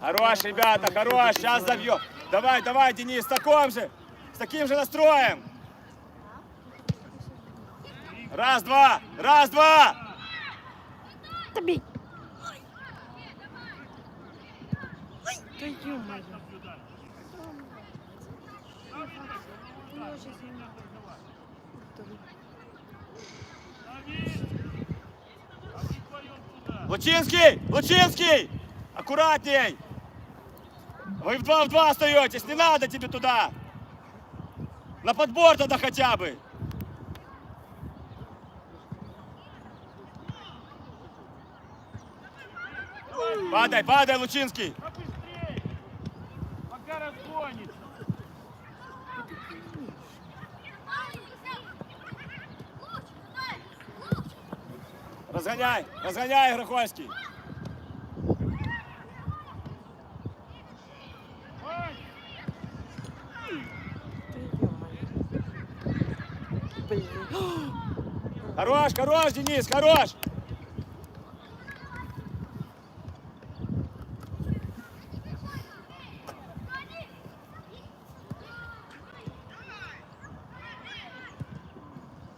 Хорош, ребята, хорош, сейчас забьем. Давай, давай, Денис, с таким же, с таким же настроем. Раз, два, раз, два. Лучинский, аккуратней. Вы в два в два остаетесь, не надо тебе туда. На подбор тогда хотя бы. Падай, падай, Лучинский. Побыстрей! Пока разгонится. Разгоняй, разгоняй, Грохольский. Хорош, хорош, Денис, хорош.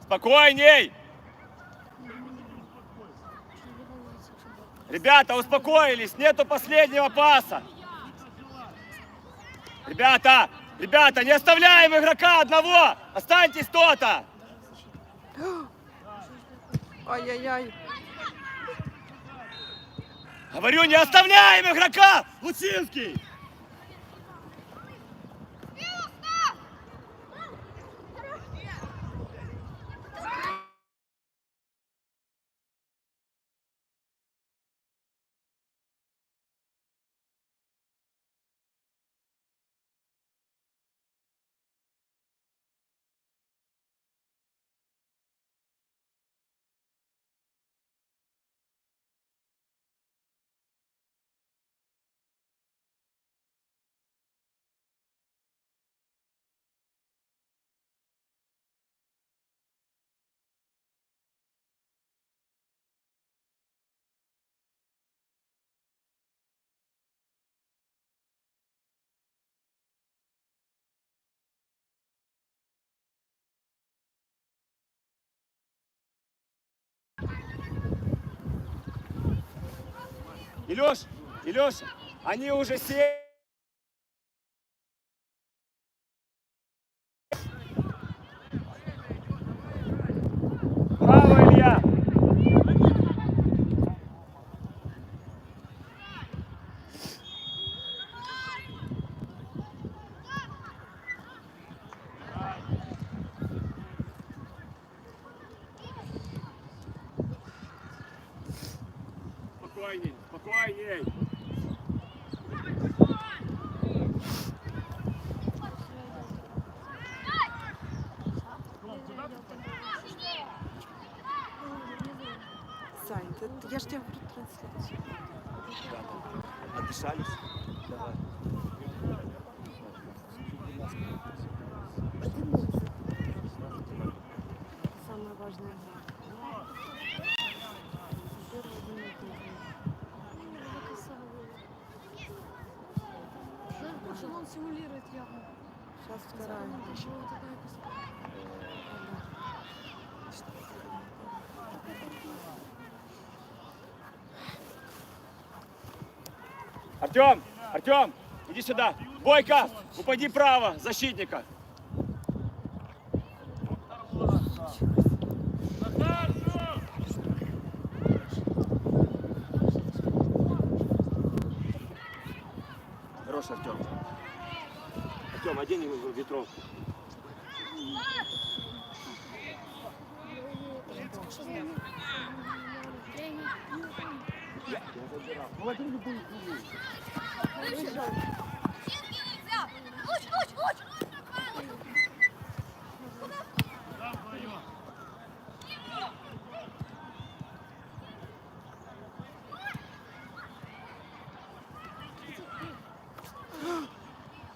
Спокойней! Ребята, успокоились, нету последнего паса. Ребята, ребята, не оставляем игрока одного, останьтесь кто-то. Ай-яй-яй. Говорю, не оставляем игрока! Луцинский! Илюш, Илюша, они уже все... Браво, Илья! Спокойней, спокойней. Сань, та- я ж тебе говорю. Отдышались? Давай. Самая важная игра. Первая минута игры. Что он симулирует явно. Сейчас вторая. Она была такая Артем, Артем, иди сюда. Бойко, упади право, защитника. Хорош, Артем. Артем, одень его в ветровку. Сам вдвоем.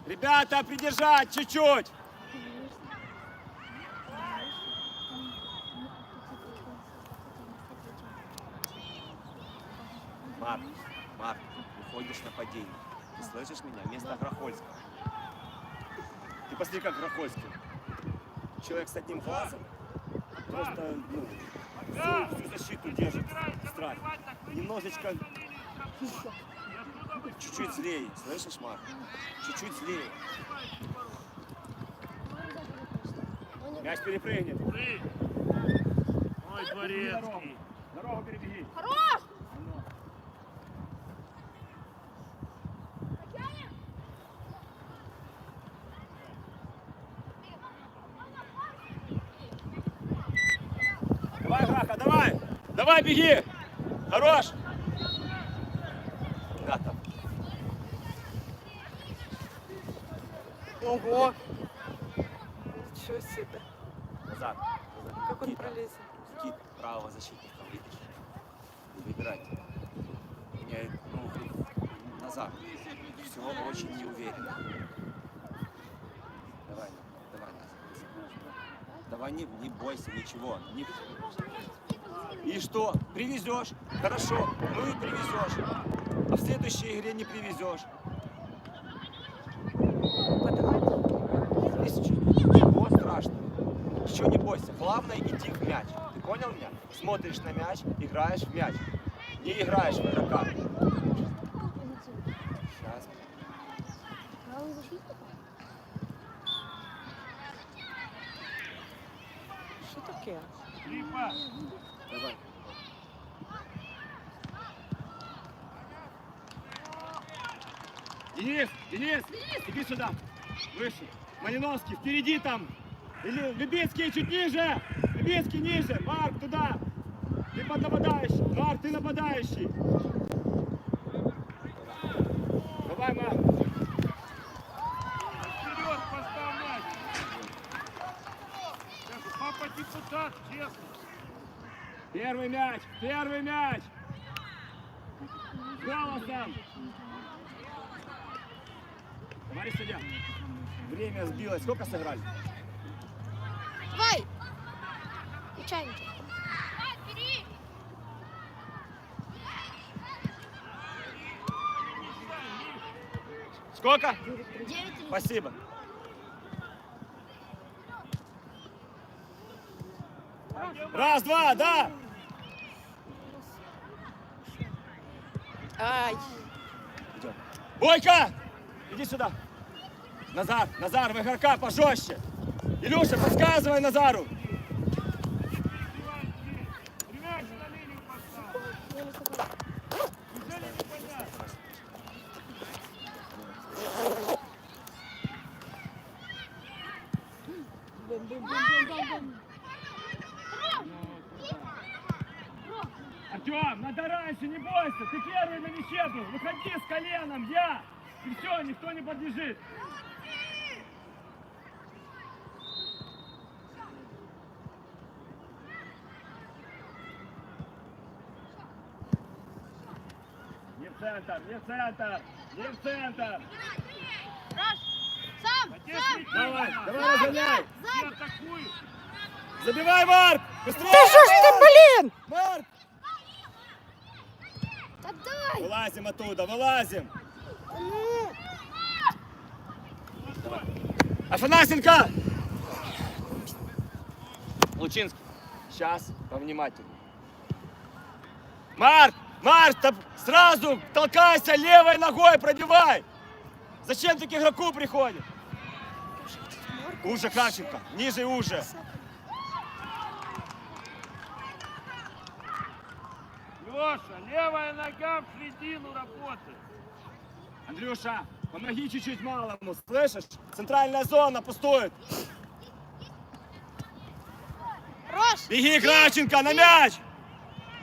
Ребята, придержать чуть-чуть. проводишь нападение. Ты слышишь меня? Вместо Грохольского. Ты Грохольский. Человек с одним глазом просто ну, всю, всю защиту держит в страхе. Немножечко, чуть-чуть злее. Слышишь, Марк? Чуть-чуть злее. Мяч перепрыгнет. Ой, Дворецкий. Дорогу перебеги. Хорош! Давай, Граха, давай! Давай, беги! Хорош! Да, там. Ого! Ничего себе. Назад. назад. Как он пролезет. Кит правого защитника, видишь? Выбирать. Меня, ну, назад. Все очень неуверенно. Давай, давай, назад. Давай, не, не бойся, ничего. Не... И что? Привезешь? Хорошо. Ну и привезешь. А в следующей игре не привезешь. Ничего страшного. Ничего не бойся. Главное идти в мяч. Ты понял меня? Смотришь на мяч, играешь в мяч. Не играешь в игрока. Сейчас. Правый защитник? Денис, Денис, иди сюда. Выше. Малиновский, впереди там. Или Любецкий чуть ниже. Любецкий ниже. Марк, туда. Ты под нападающий. Марк, ты нападающий. Давай, Марк. Вперед. Сейчас, Папа депутат, честно. Первый мяч, первый мяч. Голосом. Товарищ судья, время сбилось. Сколько сыграли? Давай! Нечаянники. Сколько? Девять или Спасибо. Раз, два, да. Ай! Идем. Бойко! Иди сюда. Назар, Назар, в игрока пожестче. Илюша, подсказывай Назару. Артем, надо раньше, не бойся. Ты первый на мяче. Выходи с коленом, я. И все, никто не подбежит. Центр, не в центр, не в центр. Сам! Где Сам! свети? Давай, давай разгоняй. Забивай, Марк! Быстрее! Та що ж ти, блін? Марк! Да дай! Вылазим оттуда, вылазим! Ну! Афанасенко! Лучинский. Сейчас, повнимательнее. Марк! Топ- сразу толкайся левой ногой, пробивай! Зачем ты к игроку приходишь? Уже Кравченко, ниже уже. Леша, левая нога в середину работает. Андрюша, помоги чуть-чуть малому, слышишь? Центральная зона пустует. Хорош! Беги, Кравченко, на мяч!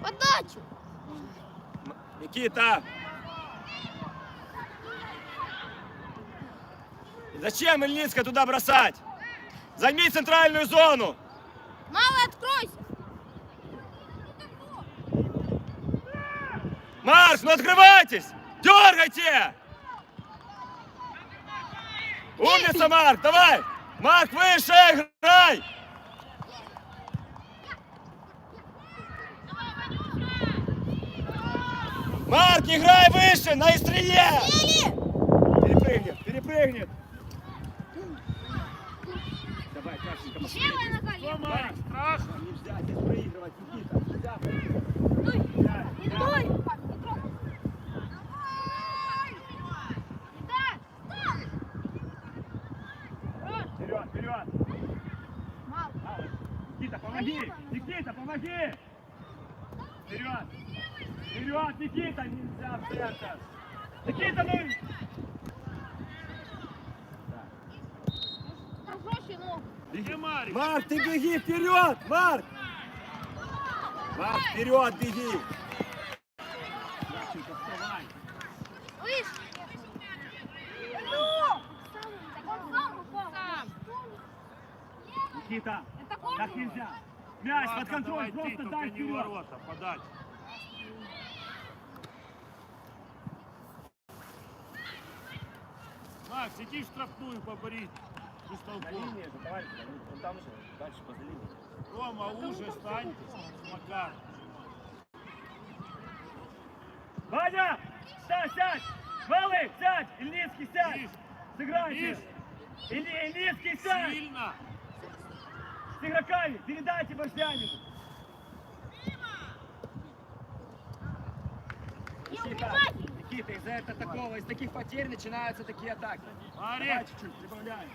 Подачу! Никита! Зачем Ильницка туда бросать? Займи центральную зону! Малый, откройся! Марк, ну открывайтесь! Дергайте! Умница, Марк, давай! Марк, выше играй! Марк, играй выше, на острие! Перепрыгнет, перепрыгнет. Давай, Кашенька, пошли. Левая нога, левая. Страшно? Нельзя здесь проигрывать, Никита. Нельзя. Не трогай. Вперед, вперед. Мало. Никита, помоги! Никита, помоги! Вперед! Вперед, Никита! Нельзя в центр! Никита, ну! Пожестче ногу. Где Марик? Марк, ты беги вперед! Марк! Марк, вперед беги! Кравченко, вставай! Слышь? Ну! Никита, Это так нельзя! Мяч Ладно, под контроль, давай просто дай не вперед! ворота, подать. Макс, иди в штрафную поборись. Без толков. товарищ, он там же, дальше поза линией. Рома, уже стань. Макар. Ваня! Сядь, сядь! Малый, сядь! Ильницкий, сядь! Сыграйте! Ильницкий, сядь! Сильно. С игроками! Передайте Борщанину! Никита, из-за этого такого, из таких потерь начинаются такие атаки. Давай чуть-чуть, прибавляем.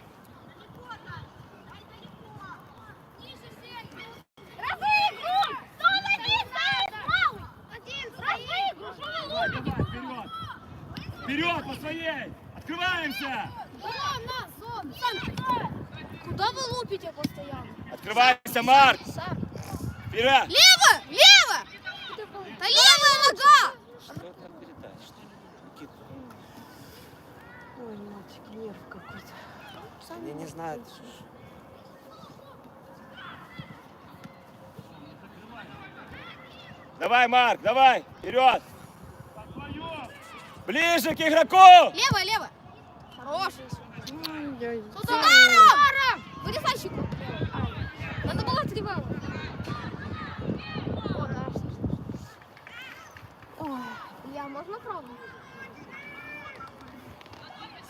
Вперед! Вперед по своей! Открываемся! Да, на, зон! Сам! Куда вы лупите постоянно? Открываемся, Марк! Сам. Вперед! Лево! Лево! Да левая нога! Что это передать? Что ли? Никита. Ой, мальчик, нерв какой-то. Они не знают. что ж. Давай, Марк, давай! Вперед! Ближе к игроку! Лево, лево! Хороший. С ударом! Вырезай щеку. Надо было три балла. О, да, что, что, что. Ой. Я, можно правду?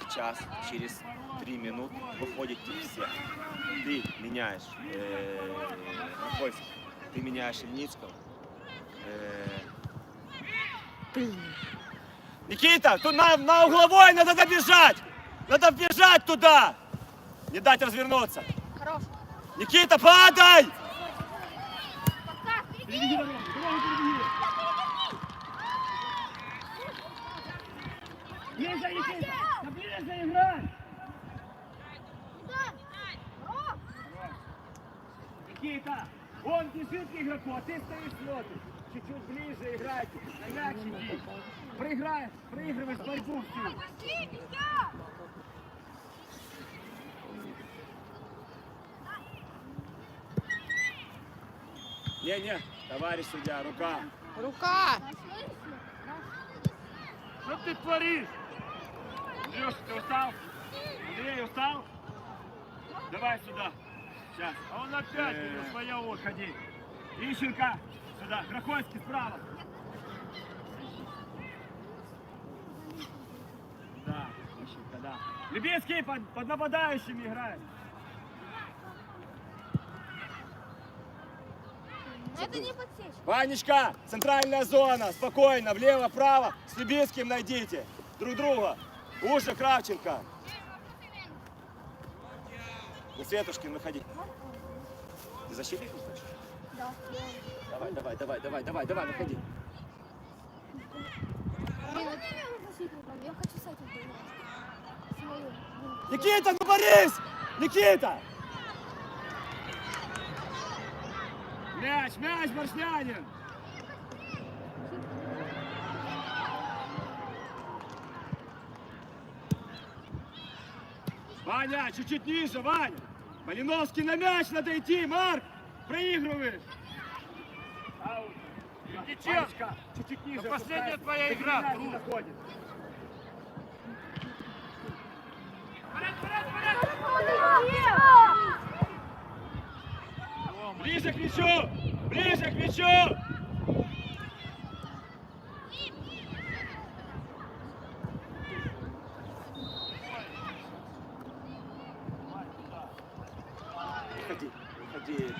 Сейчас, через три минуты выходите все. Ты меняешь э, ты меняешь Ильницкого. Э. Никита, тут на, на угловой надо добежать! Надо бежать туда! Не дать развернуться! Хорош. Никита, падай! Ближе, Никита! Ближе играй! Он бежит к игроку, а ты стоишь смотришь. Чуть-чуть ближе играйте. На мяч иди. Проиграешь, проигрываешь борьбу всю. Не-не, товарищ судья, рука. Рука! Что ты творишь? Андрюш, ты устал? Андрей, устал? Давай сюда. Сейчас. А он опять Э, на своя очередь. Ходи. Ищенко, сюда. Грохольский справа. Да, Ищенко, да. Любецкий под, под нападающими играет. Это не. Ванечка, центральная зона, спокойно, влево-вправо, с Любецким найдите друг друга. Уже Кравченко. На Светушкин выходи. Ты защитник хочешь? Да. Давай, давай, давай, давай, давай, давай, выходи. Я хочу с этим. Никита, ну борись! Никита! Мяч, мяч, Боршнянин! Ваня, чуть-чуть ниже, Ваня! Малиновский на мяч надо идти, Марк! Проигрываешь! Ванечка, чуть-чуть ниже. Да последняя твоя игра. Рома, Ближе к мячу! Ближе к мячу! Выходи, выходи.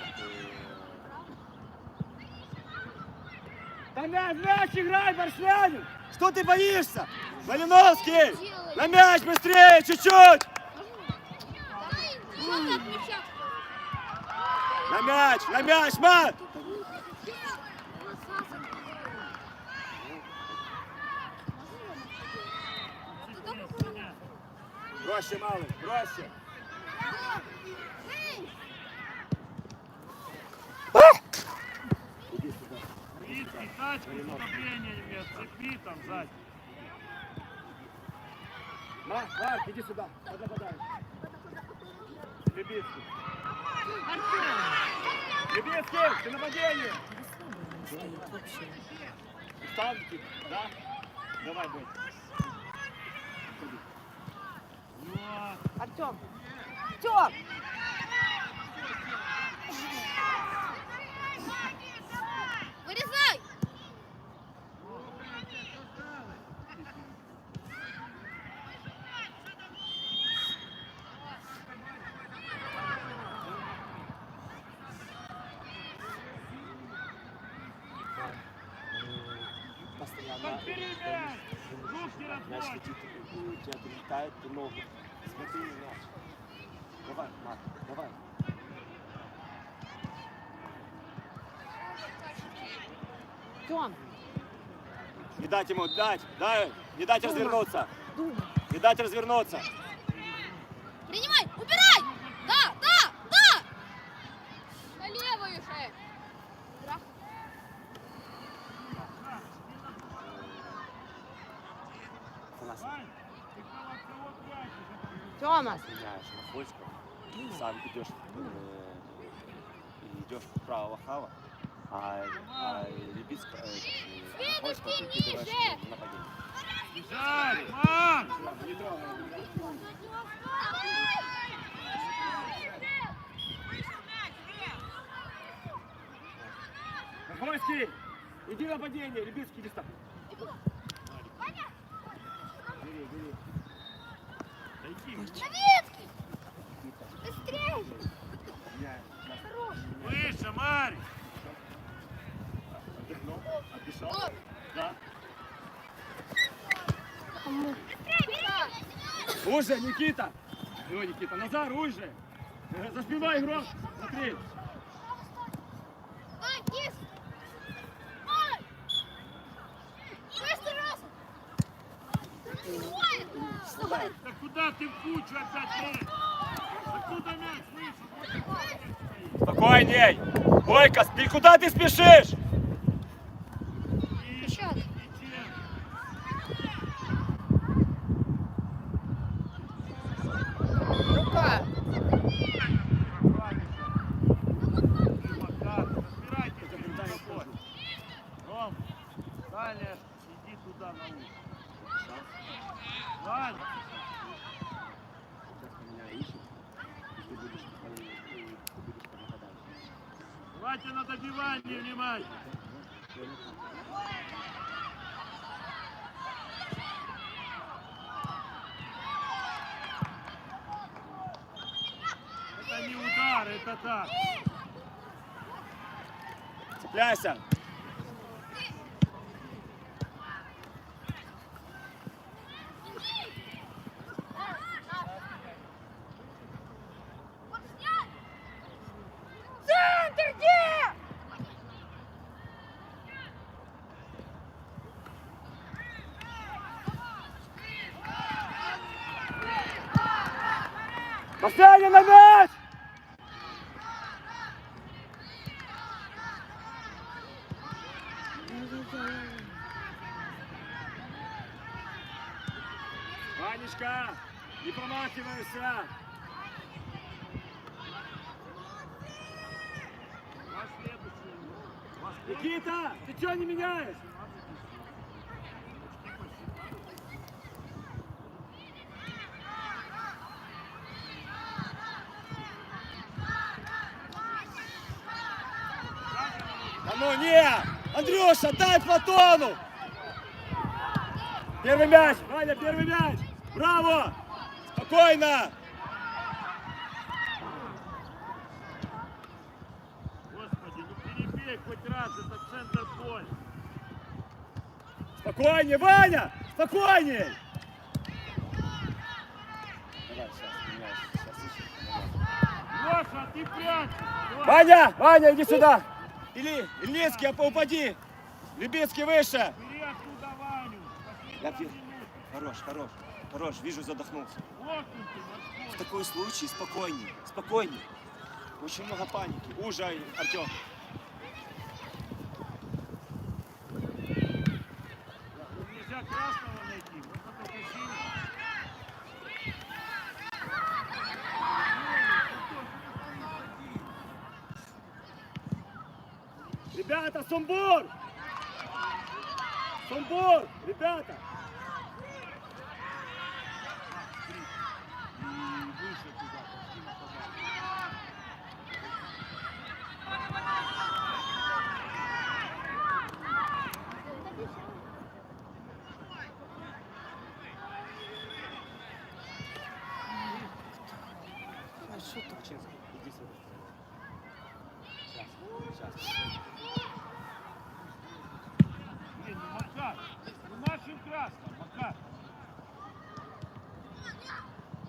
Там мяч играй, Барслянин! Что ты боишься? Малиновский! На мяч быстрее, чуть-чуть! На мяч, на мяч, мат! Проще, малый, проще. Витки, тачку с удобрениями, цепи там сзади. Марк, Марк, иди сюда. Подопадай. Любицкий. Любицкий, ты нападение. Никита? Да? Давай, бой. Артем! Артем! Вырезай! Постоянно. Мяч разбрось! летит, у тебя прилетает, ты ногу. Давай! Не дать ему, дать, дай, не дать развернуться. Не дать развернуться. Принимай! Убирай! Да, да, да! На левую же! Трах. Афанасий, Вань, ты кого кого Тёмас! Меняешь на Хольского. Сам идешь э, и идешь вправо хава, а, а Лебицкого, э, э, Хольского ты Следующий кидаешь нападение. Бежать! Мам! Не трогай. Хвойский, иди на нападение, Любицкий листа. Бери, бери. Новицкий! Быстрее! Выше, Марь! отдохнул, отдышал. Вот. Да. Быстрее! Уже, Никита! Ой, Никита, Назар, уже! За спиной игрок! Смотри! Давай, кис! Ой! Шесть раз! Ой! Стой! Да куда ты в кучу опять лезешь? Откуда мяч слышишь? Спокойней! Бойко, куда ты спешишь? Еще один. Рука! Разбирайтесь, какой. Ром, Таня, иди туда на улицу. Вань, Сейчас меня ищет, и ты будешь, э, ты будешь под нападающим. давайте на добивание внимание. Это не удар, это так. Цепляйся! Последний на мяч! Ванечка, не промахивайся! Никита, ты что не меняешь? Ну не! Андрюша, дай Платону! Первый мяч! Ваня, первый мяч! Браво! Спокойно! Бей хоть раз, это центр поля. Спокойнее, Ваня! Спокойнее! Давай, сейчас. Сейчас. Леша, ты прячешь. Ваня! Ваня, иди сюда! Или, Ильницкий, оп- упади! Любецкий выше! Бери. Хорош, хорош. Хорош, вижу, задохнулся. В такой случай спокойней, спокойней. Очень много паники. Уже, Артем. Нельзя красного Ребята, сумбур! Сумбур! Ребята! И выше туда, почти на подачу. Чеченский, иди сюда. Сейчас, сейчас. Блин, ну Макар, ну нашим красным, Макар.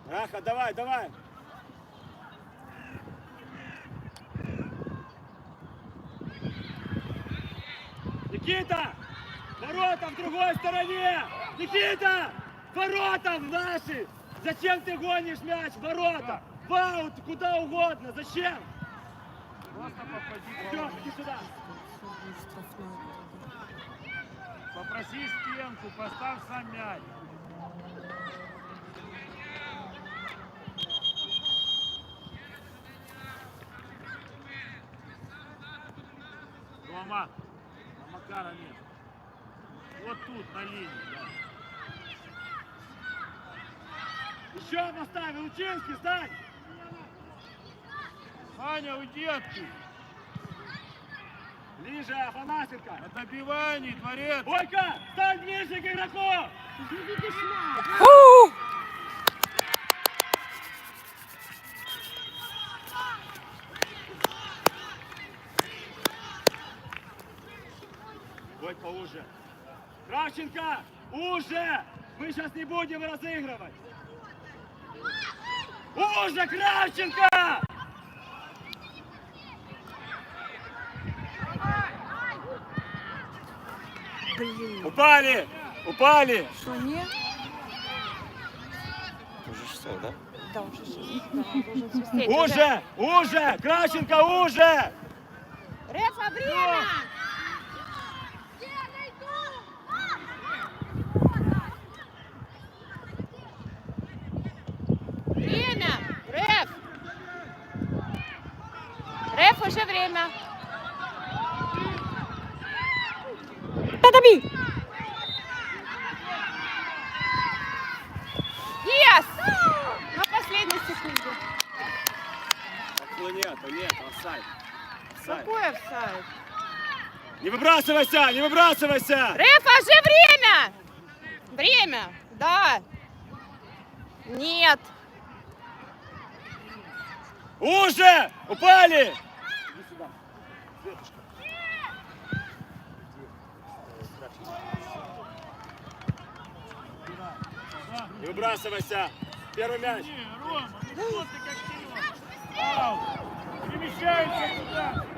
Раха, давай, давай! Никита! Ворота в другой стороне! Никита! Ворота в наши! Зачем ты гонишь мяч? в Ворота! В аут, куда угодно! Зачем? Просто попади головой. иди сюда! Попроси стенку, поставь сам мяч. Рома, а Макара нет. Вот тут, на линии, да. Еще поставь, Лучинский, стань! Аня, уйди оттуда. Ближе, Афанасенко! На добивании, дворец. Бойко, стань ближе к игроку! Бойко уже. Кравченко, уже! Мы сейчас не будем разыгрывать. Уже, Кравченко! Блин, Упали! Упали! что не? Уже все, да? Да, уже сейчас. Да, должен свистеть. Уже! Уже! Кравченко, уже! Рефа! Время! Реф! Реф, уже время. Подоби! Yes! На последней секунде. Ну нет, нет, офсайд. Офсайд. Какой офсайд? Не выбрасывайся, не выбрасывайся! Рефа, уже время! Время, да. Нет. Уже! Упали! Не выбрасывайся! Первый мяч! Не, Рома, ну что ты как! Перемещайся туда!